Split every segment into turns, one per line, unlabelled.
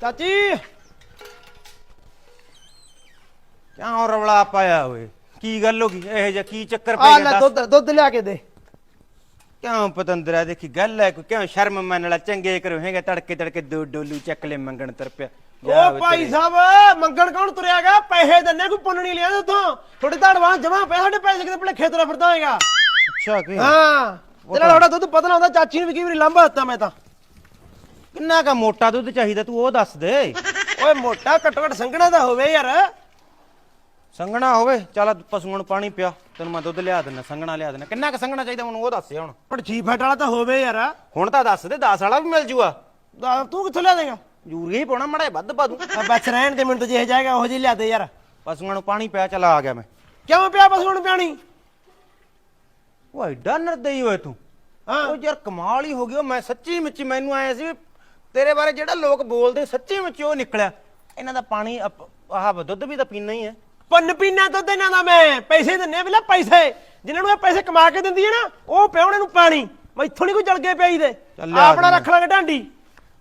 ਚਾਚੀ।
ਕਿਉਂ ਰਵਲਾ ਪਾਇਆ ਓਏ? ਕੀ ਗੱਲ ਹੋ ਗਈ? ਇਹ ਜਿਹਾ ਕੀ ਚੱਕਰ
ਆ
ਪੈ
ਲੈ
ਗਿਆ?
ਦੁੱਧ
ਦੱਸ।
ਦੁੱਧ ਲਿਆ ਕੇ ਦੇ।
ਕਿਉਂ ਪਤੰਦਰਾ ਦੇਖੀ ਗੱਲ ਹੈ ਕੋਈ? ਕਿਉਂ ਸ਼ਰਮ ਮੰਨ ਲੈ ਚੰਗੇ ਕਰੋ? ਹੈਗਾ ਤੜਕੇ ਤੜਕੇ ਦੋ ਡੋਲੂ ਚੱਕ ਲੈ ਮੰਗਣ ਤਰਪਿਆ
ਓ ਭਾਈ ਸਾਹਿਬ ਮੰਗਣ ਕੌਣ ਤੁਰਿਆਗਾ ਪੈਸੇ ਦਿੰਨੇ ਕੋਈ ਪੁੰਨ ਨਹੀਂ ਲਿਆ ਉਥੋਂ। ਥੋੜੇ ਧੜਵਾ ਜਮਾ ਪਏ ਸਾਡੇ ਪੈਸੇ ਕਿਤੇ ਭਲੇ ਖੇਤਰਾ ਫਿਰਦਾ ਹੋਏਗਾ
ਅੱਛਾ ਕੀ
ਹਾਂ। ਤੇਰਾ ਥੋੜਾ ਦੁੱਧ ਪਤਲਾ ਹੁੰਦਾ ਚਾਚੀ ਨੂੰ ਵੀ ਕਈ ਵਾਰੀ ਲੰਬਾ ਦਿੱਤਾ ਮੈਂ ਤਾਂ।
ਕਿੰਨਾ ਕਾ ਮੋਟਾ ਦੁੱਧ ਚਾਹੀਦਾ ਤੂੰ ਉਹ ਦੱਸ ਦੇ।
ਓਏ ਮੋਟਾ ਘੱਟੋ ਘੱਟ ਸੰਘਣਾ ਦਾ ਹੋਵੇ ਯਾਰ।
ਸੰਗਣਾ ਹੋਵੇ। ਚੱਲ ਪਸ਼ੂਆਂ ਨੂੰ ਪਾਣੀ ਪਿਆ। ਤੈਨੂੰ ਮੈਂ ਦੁੱਧ ਲਿਆ ਦਿੰਦਾ ਸੰਗਣਾ ਲਿਆ ਦਿੰਦਾ ਕਿੰਨਾ ਕ ਸੰਗਣਾ ਚਾਹੀਦਾ ਮੈਨੂੰ ਉਹ ਦੱਸ ਹੁਣ।
ਪਰ ਛੀ ਫਟ ਵਾਲਾ ਤਾਂ ਹੋਵੇ ਯਾਰ।
ਹੁਣ ਤਾਂ ਦੱਸ ਦੇ 10 ਵਾਲਾ ਵੀ ਮਿਲ ਜੂਗਾ।
ਦਾ- ਤੂੰ ਕਿੱਥੋਂ ਲਿਆ ਦੇਗਾ?
ਯੂਰੀਆ ਹੀ ਪਾਉਣਾ ਮੜਾ ਵੱਧ ਪਾ ਦੂੰ।
ਬਸ ਰਹਿਣ ਦੇ ਮੈਨੂੰ ਤਾਂ ਜੇ ਜਾਏਗਾ ਉਹ ਜੀ ਲਿਆ ਦੇ ਯਾਰ।
ਪਸ਼ੂਆਂ ਨੂੰ ਪਾਣੀ ਪਿਆ ਚਲਾ ਆ ਗਿਆ ਮੈਂ।
ਕਿਉਂ ਪਿਆ ਬਸ ਹੁਣ ਪਿਆਣੀ?
ਉਹ ਐਡਾ ਨਰਦਈ ਹੋਏ ਤੂੰ।
ਹਾਂ।
ਉਹ ਯਾਰ ਕਮਾਲ ਹੀ ਹੋ ਗਿਆ ਮੈਂ ਸੱਚੀ ਮੁੱਚੀ ਮੈਨੂੰ ਆਇਆ ਸੀ ਵੀ ਤੇਰੇ ਬਾਰੇ ਜਿਹੜਾ ਲੋਕ ਬੋਲਦੇ ਸੱਚੀ ਮੁੱਚੀ ਉਹ ਨਿਕਲਿਆ। ਇਹਨਾਂ ਦਾ ਪਾਣੀ ਅਪ- ਆਹ ਦੁੱਧ ਵੀ ਤਾਂ ਪੀਣਾ ਹੀ ਹੈ।
ਪੰਨ ਪੀਣਾ ਦੁੱਧ ਇਹਨਾਂ ਦਾ ਮੈਂ। ਪੈਸੇ ਦਿੰਨੇ ਬਿਲਾ ਪੈਸੇ। ਜਿਨ੍ਹਾਂ ਨੂੰ ਇਹ ਪੈਸੇ ਕਮਾ ਕੇ ਦਿੰਦੀ ਹੈ ਨਾ ਉਹ ਪਿਆਉਣੇ ਨੂੰ ਪਾਣੀ। ਮੈਥੋਂ ਨਹੀਂ ਕੋਈ ਜਲ ਕੇ ਪਈ ਦੇ
ਚੱਲ ਲਿਆ
ਆਪਣਾ। ਰੱਖ ਲਾਂਗੇ ਢਾਂਡੀ।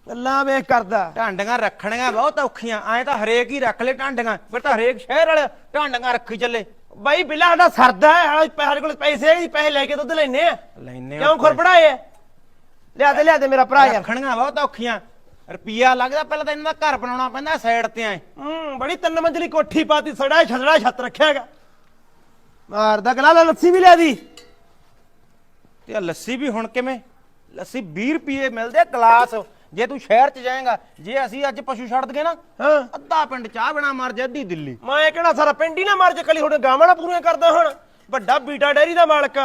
ਗੱਲਾਂ ਵੇਖ ਕਰਦਾ।
ਢਾਂਡੀਆਂ ਰੱਖਣੀਆਂ ਬਹੁਤ ਔਖੀਆਂ। ਐਂ ਤਾਂ ਹਰੇਕ ਹੀ ਰੱਖ ਲੈ ਢਾਂਡੀਆਂ। ਫਿਰ ਤਾਂ ਹਰੇਕ ਸ਼ਹਿਰ ਵਾਲੇ ਢਾਂਡੀਆਂ ਰੱਖੀ ਚੱਲੇ।
ਬਾਈ ਬਿਲਾ ਸਾਡਾ ਸਰਦਾ ਹੈ। ਸਾਡਾ ਸਾਡੇ ਕੋਲ ਪੈਸੇ ਹੈ ਪੈਸੇ ਲੈ ਕੇ ਦੁੱਧ ਲੈਨੇ ਆ।
ਲੈਨੇ
ਕਿਉਂ ਖੁਰਪੜਾਏ ਲਿਆ ਦੇ ਲਿਆ ਦੇ ਮੇਰਾ ਭਰਾ ਯਾਰ।
ਰੱਖਣੀਆਂ ਬਹੁਤ ਔਖੀਆਂ। ਰੁਪਿਆ ਲੱਗਦਾ ਪਹਿਲਾਂ ਤਾਂ ਇਹਨਾਂ ਦਾ ਘਰ ਬਣਾਉਣਾ ਪੈਂਦਾ ਸਾਈਡ ਤੇ ਐ।
ਹੂੰ ਬੜੀ ਤਿੰਨ ਮੰਜ਼ਲੀ ਕੋਠੀ ਪਾਤੀ ਸੜਾ ਛਦੜਾ ਛੱਤ ਰੱਖਿਆਗਾ ਮਾਰਦਾ ਗਲਾ ਲੈ ਲੱਸੀ ਵੀ ਲਿਆ ਦੀ।
ਤੇ ਆਹ ਲੱਸੀ ਵੀ ਹੁਣ ਕਿਵੇਂ? ਲੱਸੀ 20 ਰੁਪਏ ਮਿਲਦੇ ਆ ਗਲਾਸ। ਜੇ ਤੂੰ ਸ਼ਹਿਰ 'ਚ ਜਾਏਗਾ ਜੇ ਅਸੀਂ ਅੱਜ ਪਸ਼ੂ ਛੱਡ ਦਗੇ ਨਾ
ਹਾਂ।
ਅੱਧਾ ਪਿੰਡ ਚਾਹ ਬਣਾ ਮਰ ਜਾ ਅੱਧੀ ਦਿੱਲੀ।
ਮੈਂ ਕਿਹੜਾ ਸਾਰਾ ਪਿੰਡ ਹੀ ਨਾ ਮਰ ਜੇ ਕਲੀ ਤੁਹਾਡੇ ਗਾਵਾਂ ਨਾ ਪੂਰੀਆਂ ਕਰਦਾ ਹੁਣ। ਵੱਡਾ ਬੀਟਾ ਡੈਰੀ ਦਾ ਮਾਲਕ।